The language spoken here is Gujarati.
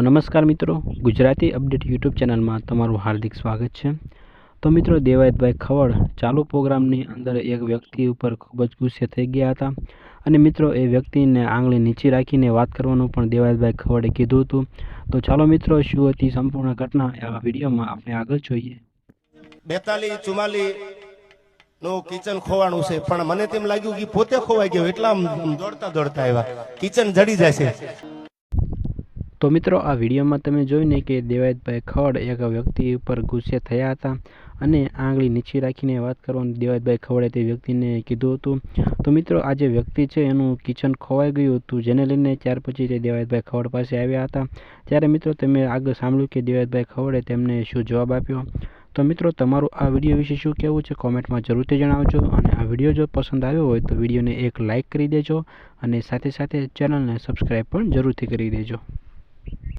તો નમસ્કાર મિત્રો, ગુજરાતી અપડેટ યુટ્યુબ ચેનલમાં તમારું હાર્દિક સ્વાગત છે. તો મિત્રો, દેવાયતભાઈ ખવડ ચાલુ પ્રોગ્રામની અંદર એક વ્યક્તિ ઉપર ખૂબ જ ગુસ્સે થઈ ગયા હતા. અને મિત્રો, એ વ્યક્તિને આંગળી નીચે રાખીને વાત કરવાનું પણ દેવાયતભાઈ ખવડે કીધું હતું. તો ચાલો મિત્રો શું હતી સંપૂર્ણ ઘટના આ વિડીયોમાં આપણે આગળ જોઈએ. બેતાલી ચુમ્માલી નું કિચન ખોવાનું છે. પણ મને તેમ લાગ્યું કે પોતે ખોવાઈ ગયો. એટલા દોડતા દોડતા આવ્યા. કિચન જડી જાય છે. તો મિત્રો, આ વિડીયોમાં તમે જોઈને કે દેવાયતભાઈ ખવડ એક વ્યક્તિ ઉપર ગુસ્સે થયા હતા અને આંગળી નીચે રાખીને વાત કરવાનું દેવાયતભાઈ ખવડે તે વ્યક્તિને કીધું હતું. તો મિત્રો, આ જે વ્યક્તિ છે એનું કિચન ખોવાઈ ગયું હતું, જેને લઈને ત્યાર પછી તે દેવાયતભાઈ ખવડ પાસે આવ્યા હતા. ત્યારે મિત્રો તમે આગળ સાંભળ્યું કે દેવાયતભાઈ ખવડે તેમને શું જવાબ આપ્યો. તો મિત્રો, તમારું આ વીડિયો વિશે શું કહેવું છે કોમેન્ટમાં જરૂરથી જણાવજો અને આ વીડિયો જો પસંદ આવ્યો હોય તો વિડીયોને એક લાઇક કરી દેજો અને સાથે સાથે ચેનલને સબસ્ક્રાઈબ પણ જરૂરથી કરી દેજો.